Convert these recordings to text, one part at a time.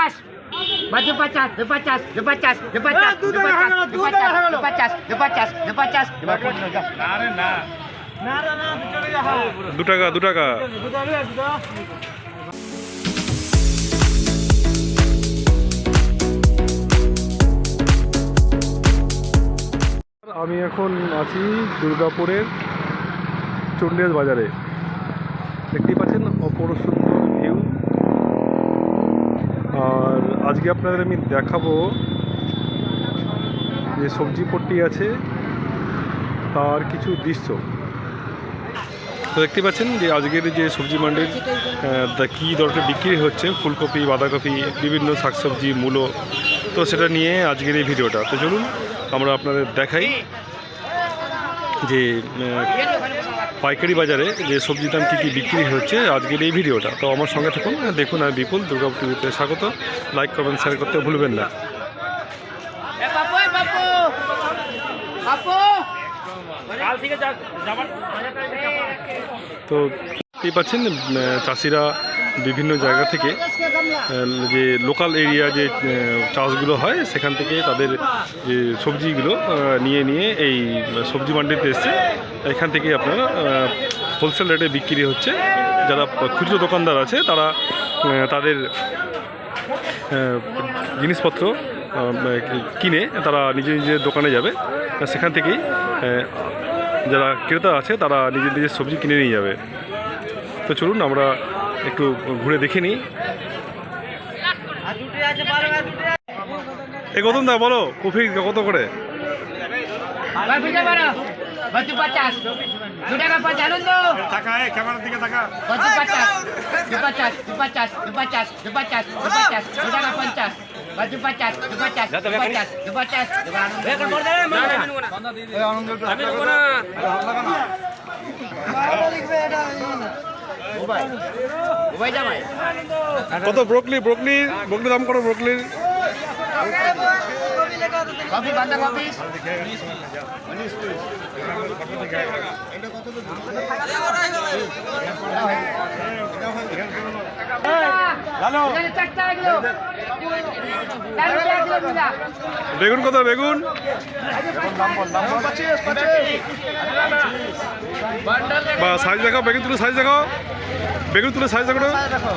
পঞ্চাশ। বাজু পঞ্চাশ দু পঞ্চাশ দু পঞ্চাশ দু পঞ্চাশ দু পঞ্চাশ দু পঞ্চাশ দু পঞ্চাশ দু পঞ্চাশ দু পঞ্চাশ। দু টাকা দু টাকা। আমি এখন আছি দুর্গাপুরের চন্ডিয়াস বাজারে। দেখতেই পাচ্ছেন অপর আজকে আপনাদের আমি দেখাবো যে সবজি পট্টি আছে, তার কিছু দৃশ্য। দেখতে পাচ্ছেন যে আজকের যে সবজি মান্ডির কী দরকার বিক্রি হচ্ছে, ফুলকপি, বাঁধাকপি, বিভিন্ন শাকসবজি, মূলো, তো সেটা নিয়ে আজকের এই ভিডিওটা। তো চলুন, আমরা আপনাদের দেখাই যে পাইকারি বাজারে যে সবজির দাম কী কী বিক্রি হচ্ছে আজকের এই ভিডিওটা। তো আমার সঙ্গে থাকুন দেখুন আমি বিপুল দুর্গাপুর টিভিতে স্বাগত। লাইক কমেন্ট শেয়ার করতে ভুলবেন না। এ বাপু এ বাপু! বাপু! তো দেখতেই পাচ্ছেন চাষিরা বিভিন্ন জায়গা থেকে যে লোকাল এরিয়া যে চাষগুলো হয়, সেখান থেকে তাদের যে সবজিগুলো নিয়ে নিয়ে এই সবজি মান্ডিতে এসছে এখান থেকে আপনার হোলসেল রেটে বিক্রি হচ্ছে। যারা খুচরো দোকানদার আছে, তারা তাদের জিনিসপত্র কিনে তারা নিজে নিজের দোকানে যাবে। সেখান থেকেই যারা ক্রেতা আছে, তারা নিজের নিজের সবজি কিনে নিয়ে যাবে। তো চলুন, আমরা একটু ঘুরে দেখে নিই। এই গৌতম দা, বলো, কফি কত করে? বাপুটা কত ব্রোকলি ব্রোকলি? ব্রকলি দাম করো ব্রোকলির কত? বেগুন কত বেগুন? বা সাইজ দেখো বেগুন তুলে সাইজ দেখো বেগুন তুলে সাইজ দেখাও।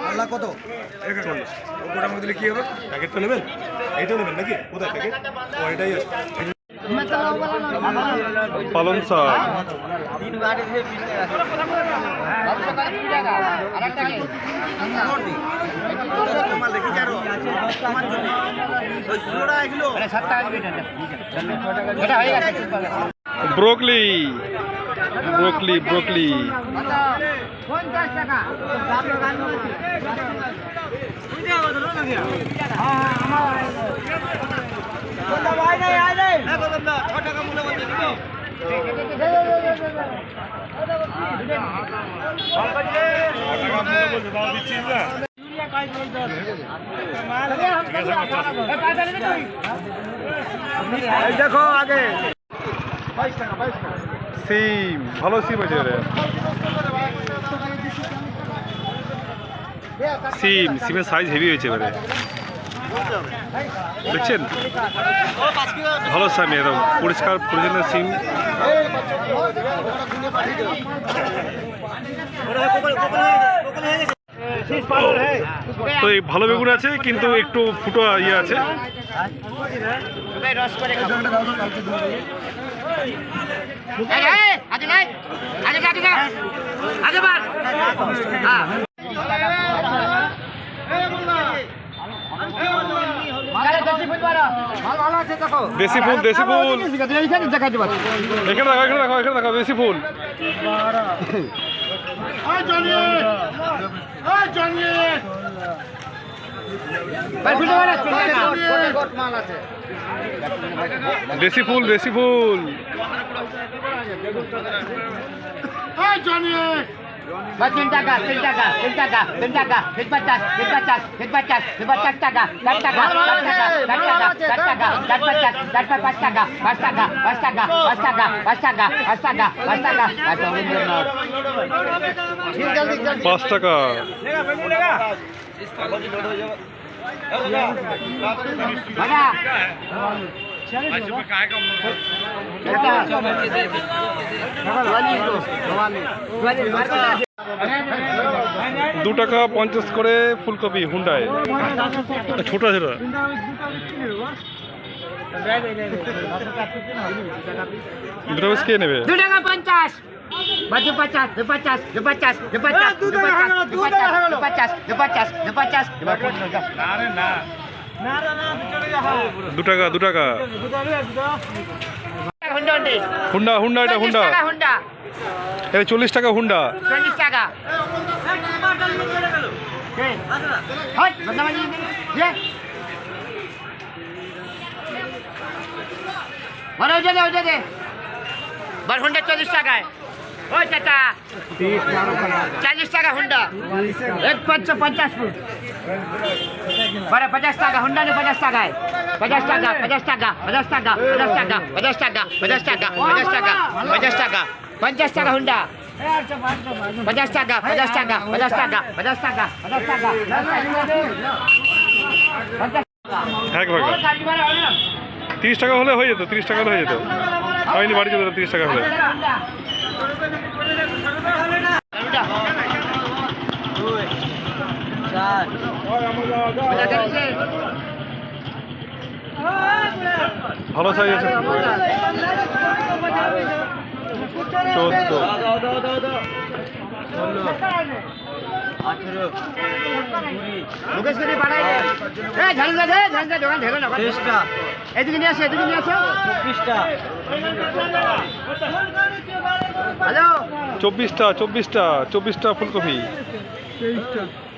কলা কত? চল্লিশ গোটা আমাকে কি কী হবে প্যাকেটটা নেবেন? এইটা নেবেন নাকি? কোথায় প্যাকেট ও, এটাই আছে। পালং ব্রোকলি। Broccoli broccoli. পঞ্চাশ টাকা। দেখো আগে। বাইশ টাকা বাইশ টাকা। সিম ভালো সিম আছে রে সিম সিমের সাইজ হেভি হয়েছে এবারে। দেখছেন? ভালো সিম একদম পরিষ্কার পরিচ্ছন্ন সিম তো এই ভালো বেগুন আছে কিন্তু একটু ফুটো ইয়ে আছে। আগে দেশি ফুল দেশি ফুল। এখানে রাখো এখানে রাখো এখানে রাখো দেশি ফুল। জানিয়ে জানিয়ে দেশি ফুল দেশি ফুল। Buat tim jaga, tim jaga, tim jaga, tim jaga, tim batas, tim batas, tim batas, tim batas jaga, dan jaga, dan jaga, dan jaga, dan jaga, dan batas, dan batas jaga, bas jaga, bas jaga, bas jaga, bas jaga, bas jaga, bas jaga, bas jaga. Bas jaga. बना দু টাকা পঞ্চাশ করে ফুলকপি Hyundai ছোট ছোট দুটো কে নেবে? দু টাকা পঞ্চাশ। দু পঞ্চাশ দু পঞ্চাশ দু পঞ্চাশ দু পঞ্চাশ দু পঞ্চাশ দু পঞ্চাশ দু পঞ্চাশ দু পঞ্চাশ দু পঞ্চাশ দু টাকা দু টাকা হুন্ডা হুন্ডি। হুন্ডা হুন্ডা এটা হুন্ডা। এটা চল্লিশ টাকা হুন্ডা। চল্লিশ টাকা। হুন্ডা চল্লিশ টাকায়। ওই চাচা। চাল্লিশ টাকা হুন্ডা। এক পাঁচশো পঞ্চাশ ফুট। পঞ্চাশ টাকা পঞ্চাশ টাকা পঞ্চাশ টাকা পঞ্চাশ টাকা পঞ্চাশ টাকা পঞ্চাশ টাকা পঞ্চাশ টাকা পঞ্চাশ টাকা পঞ্চাশ টাকা হুন্ডা পঞ্চাশ টাকা পঞ্চাশ টাকা পঞ্চাশ টাকা পঞ্চাশ টাকা পঞ্চাশ টাকা পঞ্চাশ এক ভাগা গাড়ি ভাড়া হবে না তিরিশ টাকা হলে হয়ে যেত তিরিশ টাকা হলে হয়ে যেত হয়নি বাড়ি যেত তিরিশ টাকা হলে ভালো সাইজ আছে। চোদ্দ। এদিকে নিয়ে আসো এদিকে নিয়ে চব্বিশটা চব্বিশটা চব্বিশটা ফুলকপি। তেইশটা।